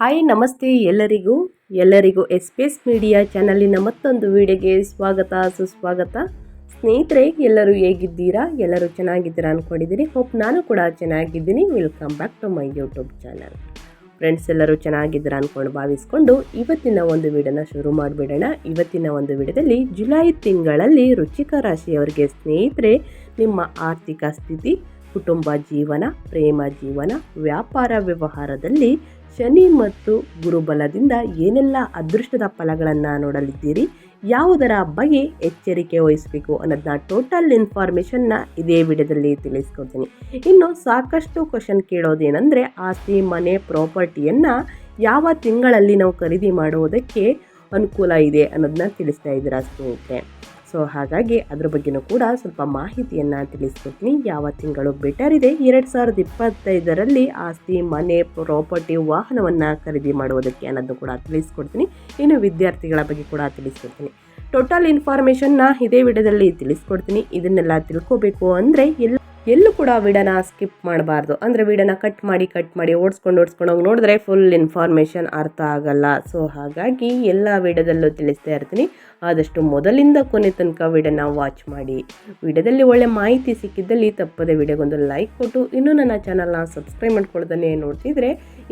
Hi, ನಮಸ್ತೆ ಎಲ್ಲರಿಗೂ. ಎಲ್ಲರಿಗೂ ಎಸ್ ಮೀಡಿಯಾ ಚಾನಲಿನ ಮತ್ತೊಂದು ವಿಡಿಯೋಗೆ ಸ್ವಾಗತ, ಸುಸ್ವಾಗತ. ಸ್ನೇಹಿತರೆ, ಎಲ್ಲರೂ ಹೇಗಿದ್ದೀರಾ? ಎಲ್ಲರೂ ಚೆನ್ನಾಗಿದ್ದೀರಾ ಅಂದ್ಕೊಂಡಿದ್ದೀನಿ ಹೋಪ್ ನಾನು ಕೂಡ ಚೆನ್ನಾಗಿದ್ದೀನಿ. Welcome back to my YouTube channel. Friends, ಎಲ್ಲರೂ ಚೆನ್ನಾಗಿದ್ದೀರಾ ಅಂದ್ಕೊಂಡು ಭಾವಿಸ್ಕೊಂಡು ಇವತ್ತಿನ ಒಂದು ವಿಡಿಯೋನ ಶುರು ಮಾಡಿಬಿಡೋಣ. ಇವತ್ತಿನ ಒಂದು ವಿಡಿಯೋದಲ್ಲಿ ಜುಲೈ ತಿಂಗಳಲ್ಲಿ ರುಚಿಕ ರಾಶಿಯವರಿಗೆ ಸ್ನೇಹಿತರೆ, ನಿಮ್ಮ ಆರ್ಥಿಕ ಸ್ಥಿತಿ ಕುಟುಂಬ ಜೀವನ, ಪ್ರೇಮ ಜೀವನ, ವ್ಯಾಪಾರ ವ್ಯವಹಾರದಲ್ಲಿ ಶನಿ ಮತ್ತು ಗುರುಬಲದಿಂದ ಏನೆಲ್ಲ ಅದೃಷ್ಟದ ಫಲಗಳನ್ನು ನೋಡಲಿದ್ದೀರಿ, ಯಾವುದರ ಬಗ್ಗೆ ಎಚ್ಚರಿಕೆ ವಹಿಸಬೇಕು ಅನ್ನೋದನ್ನ ಟೋಟಲ್ ಇನ್ಫಾರ್ಮೇಷನ್ನ ಇದೇ ವಿಡಿಯೋದಲ್ಲಿ ತಿಳಿಸ್ಕೊಡ್ತೀನಿ. ಇನ್ನು ಸಾಕಷ್ಟು ಕ್ವಶನ್ ಕೇಳೋದೇನೆಂದರೆ ಆಸ್ತಿ, ಮನೆ ಪ್ರಾಪರ್ಟಿಯನ್ನು ಯಾವ ತಿಂಗಳಲ್ಲಿ ನಾವು ಖರೀದಿ ಮಾಡುವುದಕ್ಕೆ ಅನುಕೂಲ ಇದೆ ಅನ್ನೋದನ್ನ ತಿಳಿಸ್ತಾ ಇದ್ದೀರಾ ಸ್ನೇಹಿತರೆ? ಸೊ ಹಾಗಾಗಿ ಅದ್ರ ಬಗ್ಗೆನೂ ಕೂಡ ಸ್ವಲ್ಪ ಮಾಹಿತಿಯನ್ನು ತಿಳಿಸ್ಕೊಡ್ತೀನಿ. ಯಾವ ತಿಂಗಳು ಬೆಟರ್ ಇದೆ? ಎರಡು ಸಾವಿರದ ಇಪ್ಪತ್ತೈದರಲ್ಲಿ ಆಸ್ತಿ, ಮನೆ ಪ್ರಾಪರ್ಟಿ ವಾಹನವನ್ನು ಖರೀದಿ ಮಾಡುವುದಕ್ಕೆ ಅನ್ನೋದು ಕೂಡ ತಿಳಿಸ್ಕೊಡ್ತೀನಿ. ಇನ್ನು ವಿದ್ಯಾರ್ಥಿಗಳ ಬಗ್ಗೆ ಕೂಡ ತಿಳಿಸ್ಕೊಡ್ತೀನಿ. ಟೋಟಲ್ ಇನ್ಫಾರ್ಮೇಷನ್ನ ಇದೇ ವಿಡಿಯೋದಲ್ಲಿ ತಿಳಿಸ್ಕೊಡ್ತೀನಿ. ಇದನ್ನೆಲ್ಲ ತಿಳ್ಕೊಬೇಕು ಅಂದರೆ ಎಲ್ಲ ಎಲ್ಲೂ ಕೂಡ ವಿಡನ ಸ್ಕಿಪ್ ಮಾಡಬಾರ್ದು. ಅಂದರೆ ವಿಡನ ಕಟ್ ಮಾಡಿ ಕಟ್ ಮಾಡಿ, ಓಡಿಸ್ಕೊಂಡು ಓಡಿಸ್ಕೊಂಡು ಹೋಗಿ ನೋಡಿದ್ರೆ ಫುಲ್ ಇನ್ಫಾರ್ಮೇಷನ್ ಅರ್ಥ ಆಗಲ್ಲ. ಸೊ ಹಾಗಾಗಿ ಎಲ್ಲ ವಿಡದಲ್ಲೂ ತಿಳಿಸ್ತಾ ಇರ್ತೀನಿ. ಆದಷ್ಟು ಮೊದಲಿಂದ ಕೊನೆ ತನಕ ವಿಡನ ವಾಚ್ ಮಾಡಿ. ವಿಡಿಯೋದಲ್ಲಿ ಒಳ್ಳೆ ಮಾಹಿತಿ ಸಿಕ್ಕಿದ್ದಲ್ಲಿ ತಪ್ಪದೆ ವಿಡಿಯೋಗೊಂದು ಲೈಕ್ ಕೊಟ್ಟು, ಇನ್ನೂ ನನ್ನ ಚಾನಲ್ನ ಸಬ್ಸ್ಕ್ರೈಬ್ ಮಾಡ್ಕೊಳ್ಳೋದನ್ನೇ ನೋಡ್ತಿದ್ರೆ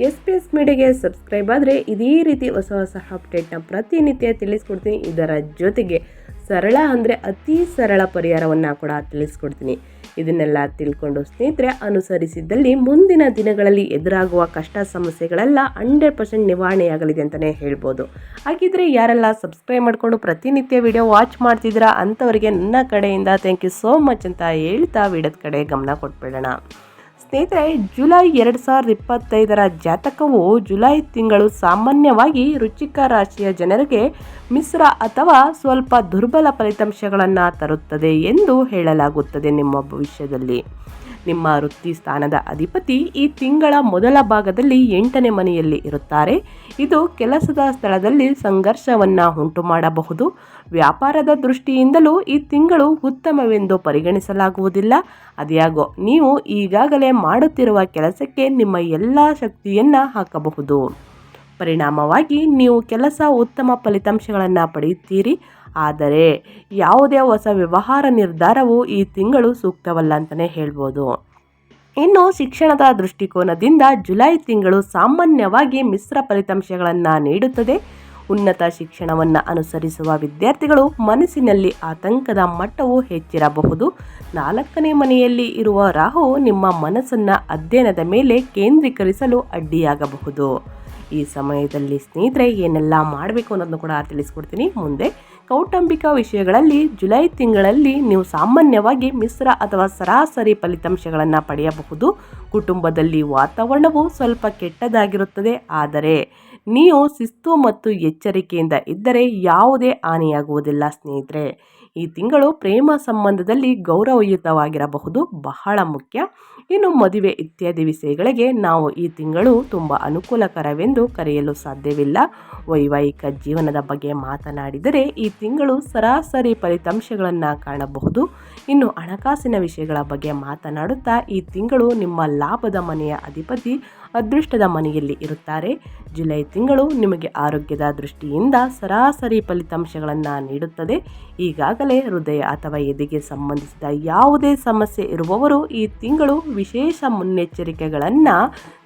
ಎಸ್ ಪಿ ಎಸ್ ಮೀಡಿಯಾಗೆ ಸಬ್ಸ್ಕ್ರೈಬ್ ಆದರೆ ಇದೇ ರೀತಿ ಹೊಸ ಹೊಸ ಅಪ್ಡೇಟ್ನ ಪ್ರತಿನಿತ್ಯ ತಿಳಿಸ್ಕೊಡ್ತೀನಿ. ಇದರ ಜೊತೆಗೆ ಸರಳ ಅಂದರೆ ಅತಿ ಸರಳ ಪರಿಹಾರವನ್ನು ಕೂಡ ತಿಳಿಸ್ಕೊಡ್ತೀನಿ. ಇದನ್ನೆಲ್ಲ ತಿಳ್ಕೊಂಡು ಸ್ನೇಹಿತರೆ, ಅನುಸರಿಸಿದ್ದಲ್ಲಿ ಮುಂದಿನ ದಿನಗಳಲ್ಲಿ ಎದುರಾಗುವ ಕಷ್ಟ ಸಮಸ್ಯೆಗಳೆಲ್ಲ ಹಂಡ್ರೆಡ್ ಪರ್ಸೆಂಟ್ ನಿವಾರಣೆಯಾಗಲಿದೆ ಅಂತಲೇ ಹೇಳ್ಬೋದು. ಹಾಗಿದ್ರೆ ಯಾರೆಲ್ಲ ಸಬ್ಸ್ಕ್ರೈಬ್ ಮಾಡಿಕೊಂಡು ಪ್ರತಿನಿತ್ಯ ವಿಡಿಯೋ ವಾಚ್ ಮಾಡ್ತಿದ್ದೀರಾ ಅಂಥವರಿಗೆ ನನ್ನ ಕಡೆಯಿಂದ ಥ್ಯಾಂಕ್ ಯು ಸೋ ಮಚ್ ಅಂತ ಹೇಳ್ತಾ ವಿಡಿಯೋದ ಕಡೆ ಗಮನ ಕೊಟ್ಬಿಡೋಣ. ಸ್ನೇಹಿತರೆ, ಜುಲೈ ಎರಡು ಸಾವಿರದ ಇಪ್ಪತ್ತೈದರ ಜಾತಕವು ಜುಲೈ ತಿಂಗಳು ಸಾಮಾನ್ಯವಾಗಿ ರುಚಿಕ ರಾಶಿಯ ಜನರಿಗೆ ಮಿಶ್ರ ಅಥವಾ ಸ್ವಲ್ಪ ದುರ್ಬಲ ಫಲಿತಾಂಶಗಳನ್ನು ತರುತ್ತದೆ ಎಂದು ಹೇಳಲಾಗುತ್ತದೆ ನಿಮ್ಮ ಭವಿಷ್ಯದಲ್ಲಿ. ನಿಮ್ಮ ವೃತ್ತಿ ಸ್ಥಾನದ ಅಧಿಪತಿ ಈ ತಿಂಗಳ ಮೊದಲ ಭಾಗದಲ್ಲಿ ಎಂಟನೇ ಮನೆಯಲ್ಲಿ ಇರುತ್ತಾರೆ. ಇದು ಕೆಲಸದ ಸ್ಥಳದಲ್ಲಿ ಸಂಘರ್ಷವನ್ನು ಉಂಟು ಮಾಡಬಹುದು. ವ್ಯಾಪಾರದ ದೃಷ್ಟಿಯಿಂದಲೂ ಈ ತಿಂಗಳು ಉತ್ತಮವೆಂದು ಪರಿಗಣಿಸಲಾಗುವುದಿಲ್ಲ. ಅದ್ಯಾಗೋ, ನೀವು ಈಗಾಗಲೇ ಮಾಡುತ್ತಿರುವ ಕೆಲಸಕ್ಕೆ ನಿಮ್ಮ ಎಲ್ಲ ಶಕ್ತಿಯನ್ನು ಹಾಕಬಹುದು. ಪರಿಣಾಮವಾಗಿ, ನೀವು ಕೆಲಸ ಉತ್ತಮ ಫಲಿತಾಂಶಗಳನ್ನು ಪಡೆಯುತ್ತೀರಿ. ಆದರೆ ಯಾವುದೇ ಹೊಸ ವ್ಯವಹಾರ ನಿರ್ಧಾರವು ಈ ತಿಂಗಳು ಸೂಕ್ತವಲ್ಲ ಅಂತಲೇ ಹೇಳ್ಬೋದು. ಇನ್ನು ಶಿಕ್ಷಣದ ದೃಷ್ಟಿಕೋನದಿಂದ ಜುಲೈ ತಿಂಗಳು ಸಾಮಾನ್ಯವಾಗಿ ಮಿಶ್ರ ಫಲಿತಾಂಶಗಳನ್ನು ನೀಡುತ್ತದೆ. ಉನ್ನತ ಶಿಕ್ಷಣವನ್ನು ಅನುಸರಿಸುವ ವಿದ್ಯಾರ್ಥಿಗಳು ಮನಸ್ಸಿನಲ್ಲಿ ಆತಂಕದ ಮಟ್ಟವು ಹೆಚ್ಚಿರಬಹುದು. ನಾಲ್ಕನೇ ಮನೆಯಲ್ಲಿ ಇರುವ ರಾಹು ನಿಮ್ಮ ಮನಸ್ಸನ್ನು ಅಧ್ಯಯನದ ಮೇಲೆ ಕೇಂದ್ರೀಕರಿಸಲು ಅಡ್ಡಿಯಾಗಬಹುದು. ಈ ಸಮಯದಲ್ಲಿ ಸ್ನೇಹಿತರೆ ಏನೆಲ್ಲ ಮಾಡಬೇಕು ಅನ್ನೋದನ್ನು ಕೂಡ ತಿಳಿಸ್ಕೊಡ್ತೀನಿ. ಮುಂದೆ ಕೌಟುಂಬಿಕ ವಿಷಯಗಳಲ್ಲಿ ಜುಲೈ ತಿಂಗಳಲ್ಲಿ ನೀವು ಸಾಮಾನ್ಯವಾಗಿ ಮಿಶ್ರ ಅಥವಾ ಸರಾಸರಿ ಫಲಿತಾಂಶಗಳನ್ನು ಪಡೆಯಬಹುದು. ಕುಟುಂಬದಲ್ಲಿ ವಾತಾವರಣವು ಸ್ವಲ್ಪ ಕೆಟ್ಟದಾಗಿರುತ್ತದೆ. ಆದರೆ ನೀವು ಶಿಸ್ತು ಮತ್ತು ಎಚ್ಚರಿಕೆಯಿಂದ ಇದ್ದರೆ ಯಾವುದೇ ಹಾನಿಯಾಗುವುದಿಲ್ಲ ಸ್ನೇಹಿತರೆ. ಈ ತಿಂಗಳು ಪ್ರೇಮ ಸಂಬಂಧದಲ್ಲಿ ಗೌರವಯುತವಾಗಿರಬಹುದು, ಬಹಳ ಮುಖ್ಯ. ಇನ್ನು ಮದುವೆ ಇತ್ಯಾದಿ ವಿಷಯಗಳಿಗೆ ನಾವು ಈ ತಿಂಗಳು ತುಂಬ ಅನುಕೂಲಕರವೆಂದು ಕರೆಯಲು ಸಾಧ್ಯವಿಲ್ಲ. ವೈವಾಹಿಕ ಜೀವನದ ಬಗ್ಗೆ ಮಾತನಾಡಿದರೆ ಈ ತಿಂಗಳು ಸರಾಸರಿ ಫಲಿತಾಂಶಗಳನ್ನು ಕಾಣಬಹುದು. ಇನ್ನು ಹಣಕಾಸಿನ ವಿಷಯಗಳ ಬಗ್ಗೆ ಮಾತನಾಡುತ್ತಾ ಈ ತಿಂಗಳು ನಿಮ್ಮ ಲಾಭದ ಮನೆಯ ಅಧಿಪತಿ ಅದೃಷ್ಟದ ಮನೆಯಲ್ಲಿ ಇರುತ್ತಾರೆ. ಜುಲೈ ತಿಂಗಳು ನಿಮಗೆ ಆರೋಗ್ಯದ ದೃಷ್ಟಿಯಿಂದ ಸರಾಸರಿ ಫಲಿತಾಂಶಗಳನ್ನು ನೀಡುತ್ತದೆ. ಈಗಾಗಲೇ ಹೃದಯ ಅಥವಾ ಎದೆಗೆ ಸಂಬಂಧಿಸಿದ ಯಾವುದೇ ಸಮಸ್ಯೆ ಇರುವವರು ಈ ತಿಂಗಳು ವಿಶೇಷ ಮುನ್ನೆಚ್ಚರಿಕೆಗಳನ್ನು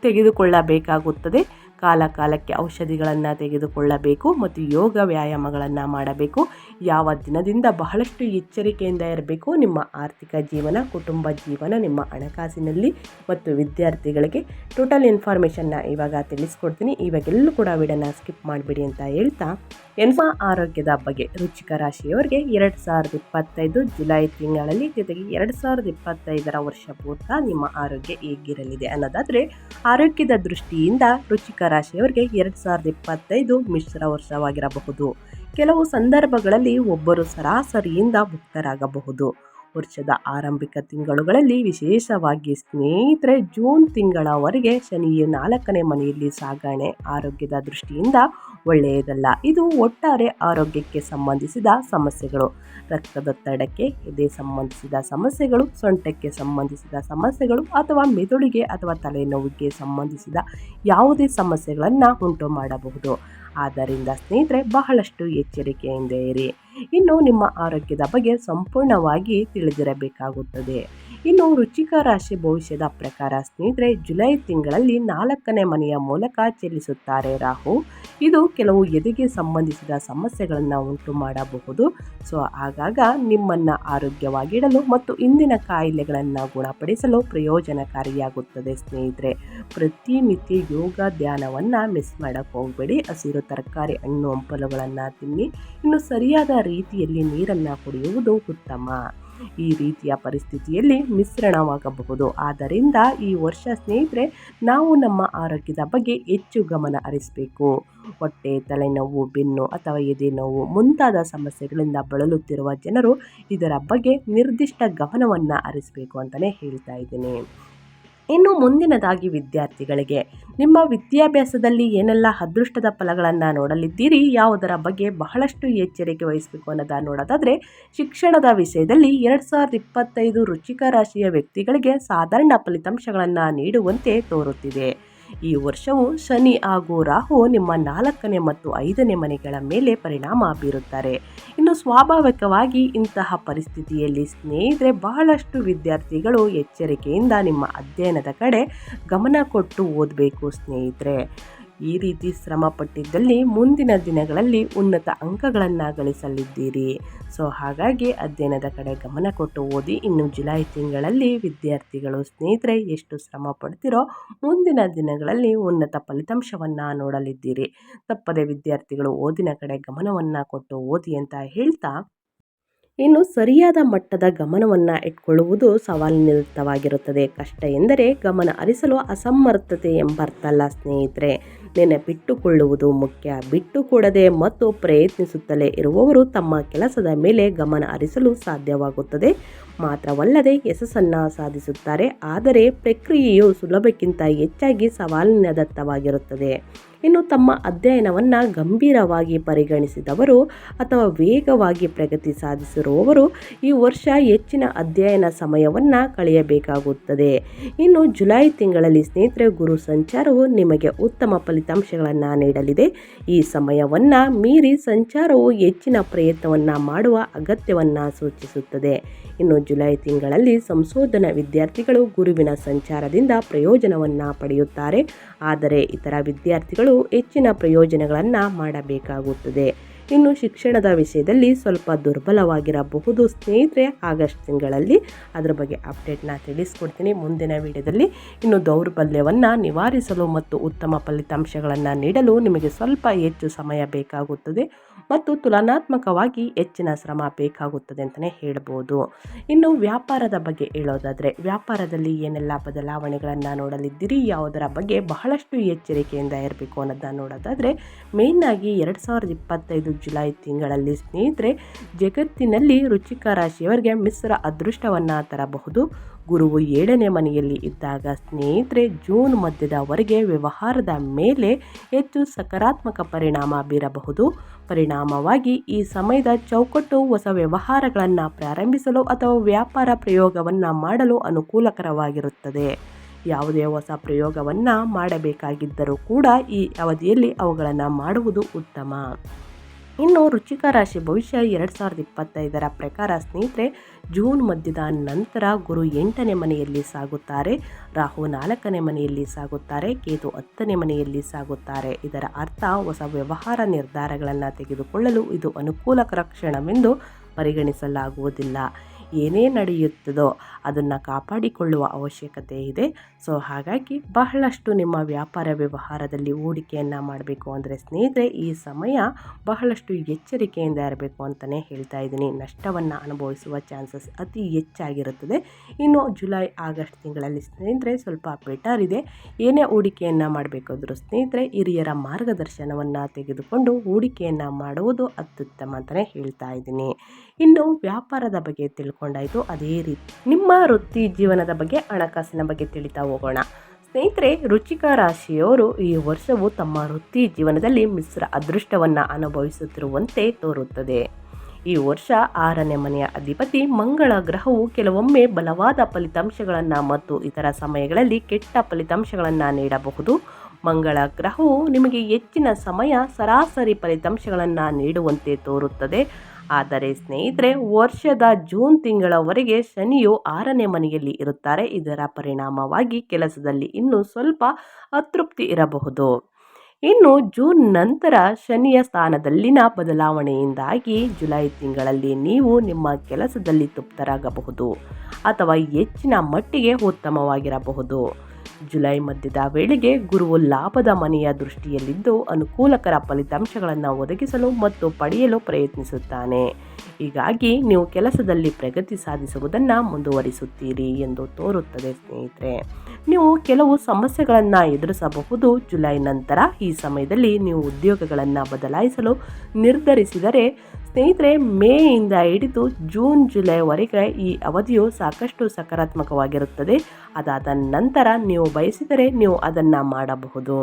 ತೆಗೆದುಕೊಳ್ಳಬೇಕಾಗುತ್ತದೆ. ಕಾಲ ಕಾಲಕ್ಕೆ ಔಷಧಿಗಳನ್ನು ತೆಗೆದುಕೊಳ್ಳಬೇಕು ಮತ್ತು ಯೋಗ ವ್ಯಾಯಾಮಗಳನ್ನು ಮಾಡಬೇಕು. ಯಾವ ದಿನದಿಂದ ಬಹಳಷ್ಟು ಎಚ್ಚರಿಕೆಯಿಂದ ಇರಬೇಕು. ನಿಮ್ಮ ಆರ್ಥಿಕ ಜೀವನ, ಕುಟುಂಬ ಜೀವನ, ನಿಮ್ಮ ಹಣಕಾಸಿನಲ್ಲಿ ಮತ್ತು ವಿದ್ಯಾರ್ಥಿಗಳಿಗೆ ಟೋಟಲ್ ಇನ್ಫಾರ್ಮೇಷನ್ನ ಇವಾಗ ತಿಳಿಸ್ಕೊಡ್ತೀನಿ. ಇವಾಗೆಲ್ಲೂ ಕೂಡ ವಿಡನ್ನ ಸ್ಕಿಪ್ ಮಾಡಿಬಿಡಿ ಅಂತ ಹೇಳ್ತಾ ಎನ್ಮ ಆರೋಗ್ಯದ ಬಗ್ಗೆ ರುಚಿಕ ರಾಶಿಯವರಿಗೆ ಎರಡು ಸಾವಿರದ ಇಪ್ಪತ್ತೈದು ಜುಲೈ ತಿಂಗಳಲ್ಲಿ ಜೊತೆಗೆ ಎರಡು ಸಾವಿರದ ಇಪ್ಪತ್ತೈದರ ವರ್ಷ ಪೂರ್ತ ನಿಮ್ಮ ಆರೋಗ್ಯ ಹೇಗಿರಲಿದೆ ಅನ್ನೋದಾದರೆ, ಆರೋಗ್ಯದ ದೃಷ್ಟಿಯಿಂದ ರುಚಿಕ ರಾಶಿಯವರಿಗೆ ಎರಡು ಸಾವಿರದ ಇಪ್ಪತ್ತೈದು ಮಿಶ್ರ ವರ್ಷವಾಗಿರಬಹುದು. ಕೆಲವು ಸಂದರ್ಭಗಳಲ್ಲಿ ಒಬ್ಬರು ಸರಾಸರಿಯಿಂದ ಮುಕ್ತರಾಗಬಹುದು. ವರ್ಷದ ಆರಂಭಿಕ ತಿಂಗಳುಗಳಲ್ಲಿ ವಿಶೇಷವಾಗಿ ಸ್ನೇಹಿತರೆ, ಜೂನ್ ತಿಂಗಳವರೆಗೆ ಶನಿಯು ನಾಲ್ಕನೇ ಮನೆಯಲ್ಲಿ ಸಾಗಣೆ ಆರೋಗ್ಯದ ದೃಷ್ಟಿಯಿಂದ ಒಳ್ಳೆಯದಲ್ಲ. ಇದು ಒಟ್ಟಾರೆ ಆರೋಗ್ಯಕ್ಕೆ ಸಂಬಂಧಿಸಿದ ಸಮಸ್ಯೆಗಳು. ರಕ್ತದೊತ್ತಡಕ್ಕೆ ಎದೆ ಸಂಬಂಧಿಸಿದ ಸಮಸ್ಯೆಗಳು, ಸೊಂಟಕ್ಕೆ ಸಂಬಂಧಿಸಿದ ಸಮಸ್ಯೆಗಳು ಅಥವಾ ಮೆದುಳಿಗೆ ಅಥವಾ ತಲೆನೋವಿಗೆ ಸಂಬಂಧಿಸಿದ ಯಾವುದೇ ಸಮಸ್ಯೆಗಳನ್ನು ಉಂಟು ಮಾಡಬಹುದು ಆದ್ದರಿಂದ ಸ್ನೇಹಿತರೆ ಬಹಳಷ್ಟು ಎಚ್ಚರಿಕೆಯಿಂದ ಇರಿ. ಇನ್ನು ನಿಮ್ಮ ಆರೋಗ್ಯದ ಬಗ್ಗೆ ಸಂಪೂರ್ಣವಾಗಿ ತಿಳಿದಿರಬೇಕಾಗುತ್ತದೆ. ಇನ್ನು ರುಚಿಕ ರಾಶಿ ಭವಿಷ್ಯದ ಪ್ರಕಾರ ಸ್ನೇಹಿತರೆ, ಜುಲೈ ತಿಂಗಳಲ್ಲಿ ನಾಲ್ಕನೇ ಮನೆಯ ಮೂಲಕ ಚಲಿಸುತ್ತಾರೆ ರಾಹು. ಇದು ಕೆಲವು ಎದೆಗೆ ಸಂಬಂಧಿಸಿದ ಸಮಸ್ಯೆಗಳನ್ನು ಉಂಟು ಮಾಡಬಹುದು. ಸೊ, ಆಗಾಗ ನಿಮ್ಮನ್ನು ಆರೋಗ್ಯವಾಗಿಡಲು ಮತ್ತು ಇಂದಿನ ಕಾಯಿಲೆಗಳನ್ನು ಗುಣಪಡಿಸಲು ಪ್ರಯೋಜನಕಾರಿಯಾಗುತ್ತದೆ ಸ್ನೇಹಿತರೆ. ಪ್ರತಿನಿತ್ಯ ಯೋಗ ಧ್ಯಾನವನ್ನು ಮಿಸ್ ಮಾಡೋಕ್ಕೆ ಹೋಗಬೇಡಿ. ಹಸಿರು ತರಕಾರಿ, ಹಣ್ಣು, ಹಂಪಲುಗಳನ್ನು ತಿನ್ನಿ. ಇನ್ನು ಸರಿಯಾದ ರೀತಿಯಲ್ಲಿ ನೀರನ್ನು ಕುಡಿಯುವುದು ಉತ್ತಮ. ಈ ರೀತಿಯ ಪರಿಸ್ಥಿತಿಯಲ್ಲಿ ಮಿಶ್ರಣವಾಗಬಹುದು. ಆದ್ದರಿಂದ ಈ ವರ್ಷ ಸ್ನೇಹಿತರೆ, ನಾವು ನಮ್ಮ ಆರೋಗ್ಯದ ಬಗ್ಗೆ ಹೆಚ್ಚು ಗಮನ ಹರಿಸಬೇಕು. ಹೊಟ್ಟೆ, ತಲೆನೋವು, ಬೆನ್ನು ಅಥವಾ ಎದೆ ನೋವು ಮುಂತಾದ ಸಮಸ್ಯೆಗಳಿಂದ ಬಳಲುತ್ತಿರುವ ಜನರು ಇದರ ಬಗ್ಗೆ ನಿರ್ದಿಷ್ಟ ಗಮನವನ್ನು ಹರಿಸಬೇಕು ಅಂತಲೇ ಹೇಳ್ತಾ ಇದ್ದೀನಿ. ಇನ್ನು ಮುಂದಿನದಾಗಿ ವಿದ್ಯಾರ್ಥಿಗಳಿಗೆ, ನಿಮ್ಮ ವಿದ್ಯಾಭ್ಯಾಸದಲ್ಲಿ ಏನೆಲ್ಲ ಅದೃಷ್ಟದ ಫಲಗಳನ್ನು ನೋಡಲಿದ್ದೀರಿ, ಯಾವುದರ ಬಗ್ಗೆ ಬಹಳಷ್ಟು ಎಚ್ಚರಿಕೆ ವಹಿಸಬೇಕು ಅನ್ನೋದನ್ನು ನೋಡೋದಾದರೆ, ಶಿಕ್ಷಣದ ವಿಷಯದಲ್ಲಿ ಎರಡು ಸಾವಿರದ ಇಪ್ಪತ್ತೈದು ರುಚಿಕ ರಾಶಿಯ ವ್ಯಕ್ತಿಗಳಿಗೆ ಸಾಧಾರಣ ಫಲಿತಾಂಶಗಳನ್ನು ನೀಡುವಂತೆ ತೋರುತ್ತಿದೆ. ಈ ವರ್ಷವು ಶನಿ ಹಾಗೂ ರಾಹು ನಿಮ್ಮ ನಾಲ್ಕನೇ ಮತ್ತು ಐದನೇ ಮನೆಗಳ ಮೇಲೆ ಪರಿಣಾಮ ಬೀರುತ್ತಾರೆ. ಇನ್ನು ಸ್ವಾಭಾವಿಕವಾಗಿ ಇಂತಹ ಪರಿಸ್ಥಿತಿಯಲ್ಲಿ ಸ್ನೇಹಿತರೆ, ಬಹಳಷ್ಟು ವಿದ್ಯಾರ್ಥಿಗಳು ಎಚ್ಚರಿಕೆಯಿಂದ ನಿಮ್ಮ ಅಧ್ಯಯನದ ಕಡೆ ಗಮನ ಕೊಟ್ಟು ಓದಬೇಕು ಸ್ನೇಹಿತರೆ. ಈ ರೀತಿ ಶ್ರಮ ಪಟ್ಟಿದ್ದಲ್ಲಿ ಮುಂದಿನ ದಿನಗಳಲ್ಲಿ ಉನ್ನತ ಅಂಕಗಳನ್ನು ಗಳಿಸಲಿದ್ದೀರಿ ಸೊ, ಹಾಗಾಗಿ ಅಧ್ಯಯನದ ಕಡೆ ಗಮನ ಕೊಟ್ಟು ಓದಿ ಇನ್ನು ಜುಲೈ ತಿಂಗಳಲ್ಲಿ ವಿದ್ಯಾರ್ಥಿಗಳು ಸ್ನೇಹಿತರೆ ಎಷ್ಟು ಶ್ರಮ ಪಡ್ತಿರೋ ಮುಂದಿನ ದಿನಗಳಲ್ಲಿ ಉನ್ನತ ಫಲಿತಾಂಶವನ್ನು ನೋಡಲಿದ್ದೀರಿ. ತಪ್ಪದೆ ವಿದ್ಯಾರ್ಥಿಗಳು ಓದಿನ ಕಡೆ ಗಮನವನ್ನು ಕೊಟ್ಟು ಓದಿ ಅಂತ ಹೇಳ್ತಾ ಇನ್ನು ಸರಿಯಾದ ಮಟ್ಟದ ಗಮನವನ್ನು ಇಟ್ಕೊಳ್ಳುವುದು ಸವಾಲಿನಿರುತ್ತವಾಗಿರುತ್ತದೆ ಕಷ್ಟ ಎಂದರೆ ಗಮನ ಹರಿಸಲು ಅಸಮರ್ಥತೆ ಎಂಬರ್ಥಲ್ಲ ಸ್ನೇಹಿತರೆ. ನೆನಪಿಟ್ಟುಕೊಳ್ಳುವುದು ಮುಖ್ಯ. ಬಿಟ್ಟುಕೊಡದೆ ಮತ್ತು ಪ್ರಯತ್ನಿಸುತ್ತಲೇ ಇರುವವರು ತಮ್ಮ ಕೆಲಸದ ಮೇಲೆ ಗಮನ ಹರಿಸಲು ಸಾಧ್ಯವಾಗುತ್ತದೆ. ಮಾತ್ರವಲ್ಲದೆ ಯಶಸ್ಸನ್ನು ಸಾಧಿಸುತ್ತಾರೆ. ಆದರೆ ಪ್ರಕ್ರಿಯೆಯು ಸುಲಭಕ್ಕಿಂತ ಹೆಚ್ಚಾಗಿ ಸವಾಲಿನದತ್ತವಾಗಿರುತ್ತದೆ. ಇನ್ನು ತಮ್ಮ ಅಧ್ಯಯನವನ್ನು ಗಂಭೀರವಾಗಿ ಪರಿಗಣಿಸಿದವರು ಅಥವಾ ವೇಗವಾಗಿ ಪ್ರಗತಿ ಸಾಧಿಸಿರುವವರು ಈ ವರ್ಷ ಹೆಚ್ಚಿನ ಅಧ್ಯಯನ ಸಮಯವನ್ನು ಕಳೆಯಬೇಕಾಗುತ್ತದೆ. ಇನ್ನು ಜುಲೈ ತಿಂಗಳಲ್ಲಿ ಸ್ನೇಹಿತರೆ, ಗುರು ಸಂಚಾರವು ನಿಮಗೆ ಉತ್ತಮ ಫಲಿತಾಂಶಗಳನ್ನು ನೀಡಲಿದೆ. ಈ ಸಮಯವನ್ನು ಮೀರಿ ಸಂಚಾರವು ಹೆಚ್ಚಿನ ಪ್ರಯತ್ನವನ್ನು ಮಾಡುವ ಅಗತ್ಯವನ್ನು ಸೂಚಿಸುತ್ತದೆ. ಇನ್ನು ಜುಲೈ ತಿಂಗಳಲ್ಲಿ ಸಂಶೋಧನಾ ವಿದ್ಯಾರ್ಥಿಗಳು ಗುರುವಿನ ಸಂಚಾರದಿಂದ ಪ್ರಯೋಜನವನ್ನು ಪಡೆಯುತ್ತಾರೆ. ಆದರೆ ಇತರ ವಿದ್ಯಾರ್ಥಿಗಳು ಹೆಚ್ಚಿನ ಪ್ರಯೋಜನಗಳನ್ನು ಮಾಡಬೇಕಾಗುತ್ತದೆ. ಇನ್ನು ಶಿಕ್ಷಣದ ವಿಷಯದಲ್ಲಿ ಸ್ವಲ್ಪ ದುರ್ಬಲವಾಗಿರಬಹುದು. ಸ್ನೇಹಿತರೆ, ಆಗಸ್ಟ್ ತಿಂಗಳಲ್ಲಿ ಅದರ ಬಗ್ಗೆ ಅಪ್ಡೇಟ್ನ ತಿಳಿಸ್ಕೊಡ್ತೀನಿ. ಮುಂದಿನ ವಿಡಿಯೋದಲ್ಲಿ ಇನ್ನು ದೌರ್ಬಲ್ಯವನ್ನು ನಿವಾರಿಸಲು ಮತ್ತು ಉತ್ತಮ ಫಲಿತಾಂಶಗಳನ್ನು ನೀಡಲು ನಿಮಗೆ ಸ್ವಲ್ಪ ಹೆಚ್ಚು ಸಮಯ ಬೇಕಾಗುತ್ತದೆ. ಮತ್ತು ತುಲನಾತ್ಮಕವಾಗಿ ಹೆಚ್ಚಿನ ಶ್ರಮ ಬೇಕಾಗುತ್ತದೆ ಅಂತಲೇ ಹೇಳ್ಬೋದು. ಇನ್ನು ವ್ಯಾಪಾರದ ಬಗ್ಗೆ ಹೇಳೋದಾದರೆ, ವ್ಯಾಪಾರದಲ್ಲಿ ಏನೆಲ್ಲ ಬದಲಾವಣೆಗಳನ್ನು ನೋಡಲಿದ್ದೀರಿ? ಯಾವುದರ ಬಗ್ಗೆ ಬಹಳಷ್ಟು ಎಚ್ಚರಿಕೆಯಿಂದ ಇರಬೇಕು ಅನ್ನೋದನ್ನ ನೋಡೋದಾದರೆ ಮೇಯ್ನಾಗಿ ಎರಡು ಸಾವಿರದ ಇಪ್ಪತ್ತೈದು ಜುಲೈ ತಿಂಗಳಲ್ಲಿ ಸ್ನೇಹಿತರೆ, ಜಗತ್ತಿನಲ್ಲಿ ರುಚಿಕ ರಾಶಿಯವರಿಗೆ ಮಿಶ್ರ ಅದೃಷ್ಟವನ್ನು ತರಬಹುದು. ಗುರುವು ಏಳನೇ ಮನೆಯಲ್ಲಿ ಇದ್ದಾಗ ಸ್ನೇಹಿತರೆ ಜೂನ್ ಮಧ್ಯದವರೆಗೆ ವ್ಯವಹಾರದ ಮೇಲೆ ಹೆಚ್ಚು ಸಕಾರಾತ್ಮಕ ಪರಿಣಾಮ ಬೀರಬಹುದು. ಪರಿಣಾಮವಾಗಿ ಈ ಸಮಯದ ಚೌಕಟ್ಟು ಹೊಸ ವ್ಯವಹಾರಗಳನ್ನು ಪ್ರಾರಂಭಿಸಲು ಅಥವಾ ವ್ಯಾಪಾರ ಪ್ರಯೋಗವನ್ನು ಮಾಡಲು ಅನುಕೂಲಕರವಾಗಿರುತ್ತದೆ. ಯಾವುದೇ ಹೊಸ ಪ್ರಯೋಗವನ್ನು ಮಾಡಬೇಕಾಗಿದ್ದರೂ ಕೂಡ ಈ ಅವಧಿಯಲ್ಲಿ ಅವುಗಳನ್ನು ಮಾಡುವುದು ಉತ್ತಮ. ಇನ್ನು ರುಚಿಕ ರಾಶಿ ಭವಿಷ್ಯ ಎರಡು ಸಾವಿರದ ಇಪ್ಪತ್ತೈದರ ಪ್ರಕಾರ ಸ್ನೇಹಿತರೆ, ಜೂನ್ ಮಧ್ಯದ ನಂತರ ಗುರು ಎಂಟನೇ ಮನೆಯಲ್ಲಿ ಸಾಗುತ್ತಾರೆ, ರಾಹು ನಾಲ್ಕನೇ ಮನೆಯಲ್ಲಿ ಸಾಗುತ್ತಾರೆ, ಕೇತು ಹತ್ತನೇ ಮನೆಯಲ್ಲಿ ಸಾಗುತ್ತಾರೆ. ಇದರ ಅರ್ಥ ಹೊಸ ವ್ಯವಹಾರ ನಿರ್ಧಾರಗಳನ್ನು ತೆಗೆದುಕೊಳ್ಳಲು ಇದು ಅನುಕೂಲಕರ ಕ್ಷಣವೆಂದು ಪರಿಗಣಿಸಲಾಗುವುದಿಲ್ಲ. ಏನೇ ನಡೆಯುತ್ತದೋ ಅದನ್ನು ಕಾಪಾಡಿಕೊಳ್ಳುವ ಅವಶ್ಯಕತೆ ಇದೆ. ಸೊ ಹಾಗಾಗಿ ಬಹಳಷ್ಟು ನಿಮ್ಮ ವ್ಯಾಪಾರ ವ್ಯವಹಾರದಲ್ಲಿ ಹೂಡಿಕೆಯನ್ನು ಮಾಡಬೇಕು ಅಂದರೆ ಸ್ನೇಹಿತರೆ, ಈ ಸಮಯ ಬಹಳಷ್ಟು ಎಚ್ಚರಿಕೆಯಿಂದ ಇರಬೇಕು ಅಂತಲೇ ಹೇಳ್ತಾ ಇದ್ದೀನಿ. ನಷ್ಟವನ್ನು ಅನುಭವಿಸುವ ಚಾನ್ಸಸ್ ಅತಿ ಹೆಚ್ಚಾಗಿರುತ್ತದೆ. ಇನ್ನು ಜುಲೈ, ಆಗಸ್ಟ್ ತಿಂಗಳಲ್ಲಿ ಸ್ನೇಹಿತರೆ, ಸ್ವಲ್ಪ ಬೆಟರ್ ಇದೆ. ಏನೇ ಹೂಡಿಕೆಯನ್ನು ಮಾಡಬೇಕಾದ್ರೂ ಸ್ನೇಹಿತರೆ, ಹಿರಿಯರ ಮಾರ್ಗದರ್ಶನವನ್ನು ತೆಗೆದುಕೊಂಡು ಹೂಡಿಕೆಯನ್ನು ಮಾಡುವುದು ಅತ್ಯುತ್ತಮ ಅಂತಲೇ ಹೇಳ್ತಾ ಇದ್ದೀನಿ. ಇನ್ನು ವ್ಯಾಪಾರದ ಬಗ್ಗೆ ತಿಳ್ಕೊಂಡಾಯಿತು. ಅದೇ ರೀತಿ ನಿಮ್ಮ ವೃತ್ತಿ ಜೀವನದ ಬಗ್ಗೆ, ಹಣಕಾಸಿನ ಬಗ್ಗೆ ತಿಳಿತಾ ಹೋಗೋಣ. ಸ್ನೇಹಿತರೆ ರುಚಿಕ ರಾಶಿಯವರು ಈ ವರ್ಷವು ತಮ್ಮ ವೃತ್ತಿ ಜೀವನದಲ್ಲಿ ಮಿಶ್ರ ಅದೃಷ್ಟವನ್ನು ಅನುಭವಿಸುತ್ತಿರುವಂತೆ ತೋರುತ್ತದೆ. ಈ ವರ್ಷ ಆರನೇ ಮನೆಯ ಅಧಿಪತಿ ಮಂಗಳ ಗ್ರಹವು ಕೆಲವೊಮ್ಮೆ ಬಲವಾದ ಫಲಿತಾಂಶಗಳನ್ನು ಮತ್ತು ಇತರ ಸಮಯಗಳಲ್ಲಿ ಕೆಟ್ಟ ಫಲಿತಾಂಶಗಳನ್ನು ನೀಡಬಹುದು. ಮಂಗಳ ಗ್ರಹವು ನಿಮಗೆ ಹೆಚ್ಚಿನ ಸಮಯ ಸರಾಸರಿ ಫಲಿತಾಂಶಗಳನ್ನು ನೀಡುವಂತೆ ತೋರುತ್ತದೆ. ಆದರೆ ಸ್ನೇಹಿತರೆ, ವರ್ಷದ ಜೂನ್ ತಿಂಗಳವರೆಗೆ ಶನಿಯು ಆರನೇ ಮನೆಯಲ್ಲಿ ಇರುತ್ತಾರೆ. ಇದರ ಪರಿಣಾಮವಾಗಿ ಕೆಲಸದಲ್ಲಿ ಇನ್ನೂ ಸ್ವಲ್ಪ ಅತೃಪ್ತಿ ಇರಬಹುದು. ಇನ್ನು ಜೂನ್ ನಂತರ ಶನಿಯ ಸ್ಥಾನದಲ್ಲಿನ ಬದಲಾವಣೆಯಿಂದಾಗಿ ಜುಲೈ ತಿಂಗಳಲ್ಲಿ ನೀವು ನಿಮ್ಮ ಕೆಲಸದಲ್ಲಿ ತೃಪ್ತರಾಗಬಹುದು ಅಥವಾ ಹೆಚ್ಚಿನ ಮಟ್ಟಿಗೆ ಉತ್ತಮವಾಗಿರಬಹುದು. ಜುಲೈ ಮಧ್ಯದ ವೇಳೆಗೆ ಗುರುವು ಲಾಭದ ಮನೆಯ ದೃಷ್ಟಿಯಲ್ಲಿದ್ದು ಅನುಕೂಲಕರ ಫಲಿತಾಂಶಗಳನ್ನು ಒದಗಿಸಲು ಮತ್ತು ಪಡೆಯಲು ಪ್ರಯತ್ನಿಸುತ್ತಾನೆ. ಹೀಗಾಗಿ ನೀವು ಕೆಲಸದಲ್ಲಿ ಪ್ರಗತಿ ಸಾಧಿಸುವುದನ್ನು ಮುಂದುವರಿಸುತ್ತೀರಿ ಎಂದು ತೋರುತ್ತದೆ ಸ್ನೇಹಿತರೆ. ನೀವು ಕೆಲವು ಸಮಸ್ಯೆಗಳನ್ನು ಎದುರಿಸಬಹುದು. ಜುಲೈ ನಂತರ ಈ ಸಮಯದಲ್ಲಿ ನೀವು ಉದ್ಯೋಗಗಳನ್ನು ಬದಲಾಯಿಸಲು ನಿರ್ಧರಿಸಿದರೆ ಸ್ನೇಹಿತರೆ, ಮೇಯಿಂದ ಹಿಡಿದು ಜೂನ್ ಜುಲೈವರೆಗೆ ಈ ಅವಧಿಯು ಸಾಕಷ್ಟು ಸಕಾರಾತ್ಮಕವಾಗಿರುತ್ತದೆ. ಅದಾದ ನಂತರ ನೀವು ಬಯಸಿದರೆ ನೀವು ಅದನ್ನು ಮಾಡಬಹುದು.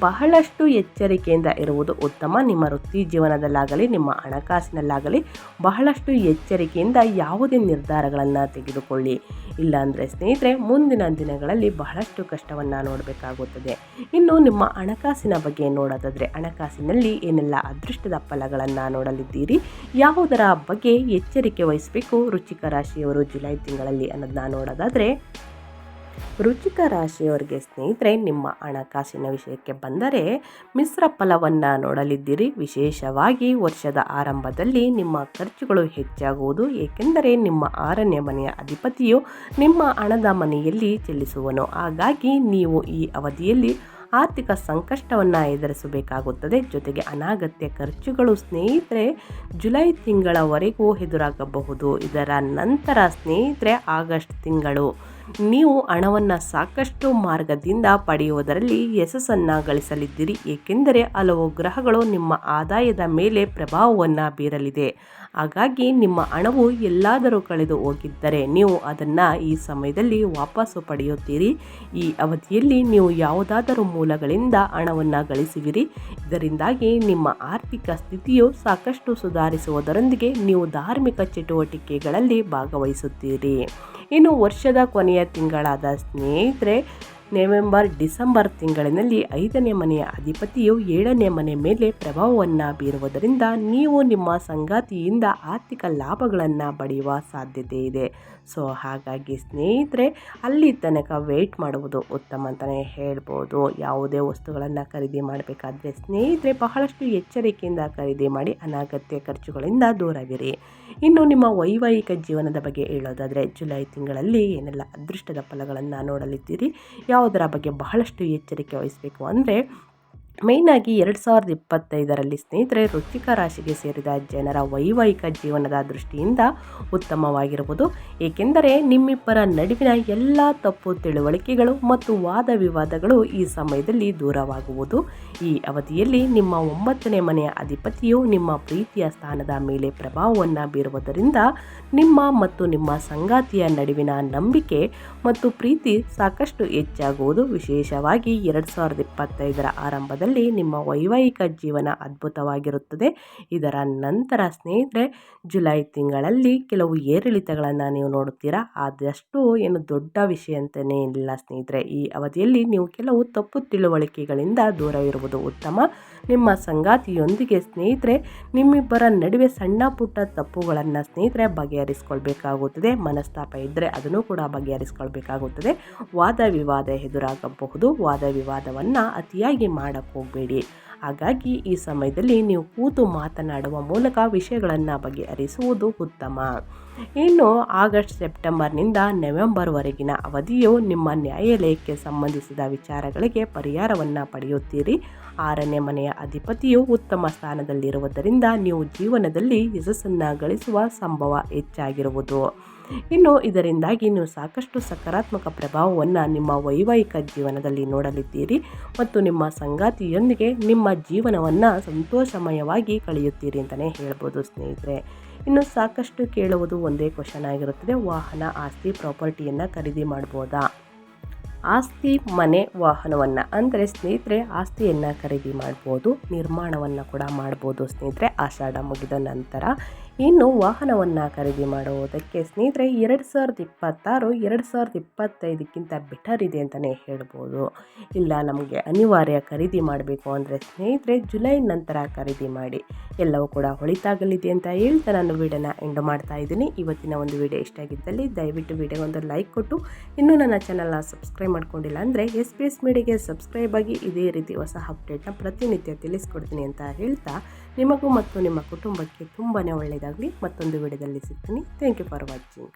ಬಹಳಷ್ಟು ಎಚ್ಚರಿಕೆಯಿಂದ ಇರುವುದು ಉತ್ತಮ. ನಿಮ್ಮ ವೃತ್ತಿ ಜೀವನದಲ್ಲಾಗಲಿ, ನಿಮ್ಮ ಹಣಕಾಸಿನಲ್ಲಾಗಲಿ ಬಹಳಷ್ಟು ಎಚ್ಚರಿಕೆಯಿಂದ ಯಾವುದೇ ನಿರ್ಧಾರಗಳನ್ನು ತೆಗೆದುಕೊಳ್ಳಿ. ಇಲ್ಲಾಂದರೆ ಸ್ನೇಹಿತರೆ, ಮುಂದಿನ ದಿನಗಳಲ್ಲಿ ಬಹಳಷ್ಟು ಕಷ್ಟವನ್ನು ನೋಡಬೇಕಾಗುತ್ತದೆ. ಇನ್ನು ನಿಮ್ಮ ಹಣಕಾಸಿನ ಬಗ್ಗೆ ನೋಡೋದಾದರೆ, ಹಣಕಾಸಿನಲ್ಲಿ ಏನೆಲ್ಲ ಅದೃಷ್ಟದ ಫಲಗಳನ್ನು ನೋಡಲಿದ್ದೀರಿ? ಯಾವುದರ ಬಗ್ಗೆ ಎಚ್ಚರಿಕೆ ವಹಿಸಬೇಕು? ರುಚಿಕ ರಾಶಿಯವರು ಜುಲೈ ತಿಂಗಳಲ್ಲಿ ಅನ್ನೋದನ್ನ ನೋಡೋದಾದರೆ ರುಚಿಕ ರಾಶಿಯವರಿಗೆ ಸ್ನೇಹಿತರೆ, ನಿಮ್ಮ ಹಣಕಾಸಿನ ವಿಷಯಕ್ಕೆ ಬಂದರೆ ಮಿಶ್ರ ಫಲವನ್ನು ನೋಡಲಿದ್ದೀರಿ. ವಿಶೇಷವಾಗಿ ವರ್ಷದ ಆರಂಭದಲ್ಲಿ ನಿಮ್ಮ ಖರ್ಚುಗಳು ಹೆಚ್ಚಾಗುವುದು, ಏಕೆಂದರೆ ನಿಮ್ಮ ಆರನೇ ಮನೆಯ ಅಧಿಪತಿಯು ನಿಮ್ಮ ಹಣದ ಮನೆಯಲ್ಲಿ ಚೆಲ್ಲಿಸುವನು. ಹಾಗಾಗಿ ನೀವು ಈ ಅವಧಿಯಲ್ಲಿ ಆರ್ಥಿಕ ಸಂಕಷ್ಟವನ್ನು ಎದುರಿಸಬೇಕಾಗುತ್ತದೆ. ಜೊತೆಗೆ ಅನಾಗತ್ಯ ಖರ್ಚುಗಳು ಸ್ನೇಹಿತರೆ, ಜುಲೈ ತಿಂಗಳವರೆಗೂ ಎದುರಾಗಬಹುದು. ಇದರ ನಂತರ ಸ್ನೇಹಿತರೆ, ಆಗಸ್ಟ್ ತಿಂಗಳು ನೀವು ಹಣವನ್ನು ಸಾಕಷ್ಟು ಮಾರ್ಗದಿಂದ ಪಡೆಯುವುದರಲ್ಲಿ ಯಶಸ್ಸನ್ನು ಗಳಿಸಲಿದ್ದೀರಿ, ಏಕೆಂದರೆ ಹಲವು ಗ್ರಹಗಳು ನಿಮ್ಮ ಆದಾಯದ ಮೇಲೆ ಪ್ರಭಾವವನ್ನು ಬೀರಲಿದೆ. ಹಾಗಾಗಿ ನಿಮ್ಮ ಹಣವು ಎಲ್ಲಾದರೂ ಕಳೆದು ಹೋಗಿದ್ದರೆ ನೀವು ಅದನ್ನು ಈ ಸಮಯದಲ್ಲಿ ವಾಪಸ್ಸು ಪಡೆಯುತ್ತೀರಿ. ಈ ಅವಧಿಯಲ್ಲಿ ನೀವು ಯಾವುದಾದರೂ ಮೂಲಗಳಿಂದ ಹಣವನ್ನು ಗಳಿಸುವಿರಿ ಇದರಿಂದಾಗಿ ನಿಮ್ಮ ಆರ್ಥಿಕ ಸ್ಥಿತಿಯು ಸಾಕಷ್ಟು ಸುಧಾರಿಸುವುದರೊಂದಿಗೆ ನೀವು ಧಾರ್ಮಿಕ ಚಟುವಟಿಕೆಗಳಲ್ಲಿ ಭಾಗವಹಿಸುತ್ತೀರಿ. ಇನ್ನು ವರ್ಷದ ಕೊನೆಯ ತಿಂಗಳಾದ ಸ್ನೇಹಿತರೆ ನವೆಂಬರ್, ಡಿಸೆಂಬರ್ ತಿಂಗಳಿನಲ್ಲಿ ಐದನೇ ಮನೆಯ ಅಧಿಪತಿಯು ಏಳನೇ ಮನೆ ಮೇಲೆ ಪ್ರಭಾವವನ್ನು ಬೀರುವುದರಿಂದ ನೀವು ನಿಮ್ಮ ಸಂಗಾತಿಯಿಂದ ಆರ್ಥಿಕ ಲಾಭಗಳನ್ನು ಪಡೆಯುವ ಸಾಧ್ಯತೆ ಇದೆ. ಸೊ, ಹಾಗಾಗಿ ಸ್ನೇಹಿತರೆ, ಅಲ್ಲಿ ತನಕ ವೆಯ್ಟ್ ಮಾಡುವುದು ಉತ್ತಮ ಅಂತಲೇ ಹೇಳ್ಬೋದು. ಯಾವುದೇ ವಸ್ತುಗಳನ್ನು ಖರೀದಿ ಮಾಡಬೇಕಾದ್ರೆ ಸ್ನೇಹಿತರೆ, ಬಹಳಷ್ಟು ಎಚ್ಚರಿಕೆಯಿಂದ ಖರೀದಿ ಮಾಡಿ ಅನಾಗತ್ಯ ಖರ್ಚುಗಳಿಂದ ದೂರವಿರಿ. ಇನ್ನು ನಿಮ್ಮ ವೈವಾಹಿಕ ಜೀವನದ ಬಗ್ಗೆ ಹೇಳೋದಾದರೆ ಜುಲೈ ತಿಂಗಳಲ್ಲಿ ಏನೆಲ್ಲ ಅದೃಷ್ಟದ ಫಲಗಳನ್ನು ನೋಡಲಿದ್ದೀರಿ? ಯಾವುದರ ಬಗ್ಗೆ ಬಹಳಷ್ಟು ಎಚ್ಚರಿಕೆ ವಹಿಸಬೇಕು. ಅಂದರೆ ಮೇಯ್ನಾಗಿ ಎರಡು ಸಾವಿರದ ಇಪ್ಪತ್ತೈದರಲ್ಲಿ ಸ್ನೇಹಿತರೆ ರುಚಿಕ ರಾಶಿಗೆ ಸೇರಿದ ಜನರ ವೈವಾಹಿಕ ಜೀವನದ ದೃಷ್ಟಿಯಿಂದ ಉತ್ತಮವಾಗಿರುವುದು. ಏಕೆಂದರೆ ನಿಮ್ಮಿಬ್ಬರ ನಡುವಿನ ಎಲ್ಲ ತಪ್ಪು ತಿಳುವಳಿಕೆಗಳು ಮತ್ತು ವಾದ ವಿವಾದಗಳು ಈ ಸಮಯದಲ್ಲಿ ದೂರವಾಗುವುದು. ಈ ಅವಧಿಯಲ್ಲಿ ನಿಮ್ಮ ಒಂಬತ್ತನೇ ಮನೆಯ ಅಧಿಪತಿಯು ನಿಮ್ಮ ಪ್ರೀತಿಯ ಸ್ಥಾನದ ಮೇಲೆ ಪ್ರಭಾವವನ್ನು ಬೀರುವುದರಿಂದ ನಿಮ್ಮ ಮತ್ತು ನಿಮ್ಮ ಸಂಗಾತಿಯ ನಡುವಿನ ನಂಬಿಕೆ ಮತ್ತು ಪ್ರೀತಿ ಸಾಕಷ್ಟು ಹೆಚ್ಚಾಗುವುದು. ವಿಶೇಷವಾಗಿ ಎರಡು ಸಾವಿರದ ಇಪ್ಪತ್ತೈದರ ಆರಂಭದಲ್ಲಿ ನಿಮ್ಮ ವೈವಾಹಿಕ ಜೀವನ ಅದ್ಭುತವಾಗಿರುತ್ತದೆ. ಇದರ ನಂತರ ಸ್ನೇಹಿತರೆ, ಜುಲೈ ತಿಂಗಳಲ್ಲಿ ಕೆಲವು ಏರಿಳಿತಗಳನ್ನು ನೀವು ನೋಡುತ್ತೀರಾ? ಆದಷ್ಟು ಏನು ದೊಡ್ಡ ವಿಷಯ ಅಂತಲೇ ಇಲ್ಲ ಸ್ನೇಹಿತರೆ. ಈ ಅವಧಿಯಲ್ಲಿ ನೀವು ಕೆಲವು ತಪ್ಪು ತಿಳುವಳಿಕೆಗಳಿಂದ ದೂರವಿರುವುದು ಉತ್ತಮ. ನಿಮ್ಮ ಸಂಗಾತಿಯೊಂದಿಗೆ ಸ್ನೇಹಿತರೆ, ನಿಮ್ಮಿಬ್ಬರ ನಡುವೆ ಸಣ್ಣ ಪುಟ್ಟ ತಪ್ಪುಗಳನ್ನು ಸ್ನೇಹಿತರೆ ಬಗೆಹರಿಸ್ಕೊಳ್ಬೇಕಾಗುತ್ತದೆ. ಮನಸ್ತಾಪ ಇದ್ದರೆ ಅದನ್ನು ಕೂಡ ಬಗೆಹರಿಸ್ಕೊಳ್ಬೇಕಾಗುತ್ತದೆ. ವಾದ ವಿವಾದ ಎದುರಾಗಬಹುದು. ವಾದ ವಿವಾದವನ್ನು ಅತಿಯಾಗಿ ಮಾಡಕ್ಕೆ ಹೋಗಬೇಡಿ. ಹಾಗಾಗಿ ಈ ಸಮಯದಲ್ಲಿ ನೀವು ಕೂತು ಮಾತನಾಡುವ ಮೂಲಕ ವಿಷಯಗಳನ್ನು ಬಗೆಹರಿಸುವುದು ಉತ್ತಮ. ಇನ್ನು ಆಗಸ್ಟ್ ಸೆಪ್ಟೆಂಬರ್ನಿಂದ ನವೆಂಬರ್ವರೆಗಿನ ಅವಧಿಯು ನಿಮ್ಮ ನ್ಯಾಯಾಲಯಕ್ಕೆ ಸಂಬಂಧಿಸಿದ ವಿಚಾರಗಳಿಗೆ ಪರಿಹಾರವನ್ನು ಪಡೆಯುತ್ತೀರಿ. ಆರನೇ ಮನೆಯ ಅಧಿಪತಿಯು ಉತ್ತಮ ಸ್ಥಾನದಲ್ಲಿರುವುದರಿಂದ ನೀವು ಜೀವನದಲ್ಲಿ ಯಶಸ್ಸನ್ನು ಗಳಿಸುವ ಸಂಭವ ಹೆಚ್ಚಾಗಿರುವುದು. ಇನ್ನು ಇದರಿಂದಾಗಿ ನೀವು ಸಾಕಷ್ಟು ಸಕಾರಾತ್ಮಕ ಪ್ರಭಾವವನ್ನು ನಿಮ್ಮ ವೈವಾಹಿಕ ಜೀವನದಲ್ಲಿ ನೋಡಲಿದ್ದೀರಿ ಮತ್ತು ನಿಮ್ಮ ಸಂಗಾತಿಯೊಂದಿಗೆ ನಿಮ್ಮ ಜೀವನವನ್ನು ಸಂತೋಷಮಯವಾಗಿ ಕಳೆಯುತ್ತೀರಿ ಅಂತಲೇ ಹೇಳ್ಬೋದು ಸ್ನೇಹಿತರೆ. ಇನ್ನು ಸಾಕಷ್ಟು ಕೇಳುವುದು ಒಂದೇ ಕ್ವಶನ್ ಆಗಿರುತ್ತದೆ. ವಾಹನ, ಆಸ್ತಿ ಪ್ರಾಪರ್ಟಿಯನ್ನು ಖರೀದಿ ಮಾಡ್ಬೋದಾ? ಆಸ್ತಿ, ಮನೆ, ವಾಹನವನ್ನು ಅಂದರೆ ಸ್ನೇಹಿತರೆ, ಆಸ್ತಿಯನ್ನು ಖರೀದಿ ಮಾಡ್ಬೋದು, ನಿರ್ಮಾಣವನ್ನು ಕೂಡ ಮಾಡ್ಬೋದು ಸ್ನೇಹಿತರೆ. ಆಷಾಢ ಮುಗಿದ ನಂತರ ಇನ್ನು ವಾಹನವನ್ನು ಖರೀದಿ ಮಾಡುವುದಕ್ಕೆ ಸ್ನೇಹಿತರೆ, ಎರಡು ಸಾವಿರದ ಇಪ್ಪತ್ತಾರು, ಎರಡು ಸಾವಿರದ ಇಪ್ಪತ್ತೈದಕ್ಕಿಂತ ಬೆಟರ್ ಇದೆ ಅಂತಲೇ ಹೇಳ್ಬೋದು. ಇಲ್ಲ, ನಮಗೆ ಅನಿವಾರ್ಯ ಖರೀದಿ ಮಾಡಬೇಕು ಅಂದರೆ ಸ್ನೇಹಿತರೆ, ಜುಲೈ ನಂತರ ಖರೀದಿ ಮಾಡಿ. ಎಲ್ಲವೂ ಕೂಡ ಹೊಳಿತಾಗಲಿದೆ ಅಂತ ಹೇಳ್ತಾ ನಾನು ವಿಡಿಯೋನ ಎಂಡ್ ಮಾಡ್ತಾ ಇದ್ದೀನಿ. ಇವತ್ತಿನ ಒಂದು ವಿಡಿಯೋ ಇಷ್ಟ ಆಗಿದ್ದಲ್ಲಿ ದಯವಿಟ್ಟು ವಿಡಿಯೋ ಒಂದು ಲೈಕ್ ಕೊಟ್ಟು. ಇನ್ನೂ ನನ್ನ ಚಾನಲ್ನ ಸಬ್ಸ್ಕ್ರೈಬ್ ಮಾಡ್ಕೊಂಡಿಲ್ಲ ಅಂದರೆ ಎಸ್ ಪಿ ಎಸ್ ಮೀಡಿಯಾಗೆ ಸಬ್ಸ್ಕ್ರೈಬ್ ಆಗಿ ಇದೇ ರೀತಿ ಹೊಸ ಅಪ್ಡೇಟ್ನ ಪ್ರತಿನಿತ್ಯ ತಿಳಿಸ್ಕೊಡ್ತೀನಿ ಅಂತ ಹೇಳ್ತಾ ನಿಮಗೂ ಮತ್ತು ನಿಮ್ಮ ಕುಟುಂಬಕ್ಕೆ ತುಂಬಾ ಒಳ್ಳೆಯದಾಗಲಿ. ಮತ್ತೊಂದು ವಿಡಿಯೋದಲ್ಲಿ ಸಿಗ್ತೀನಿ. Thank you for watching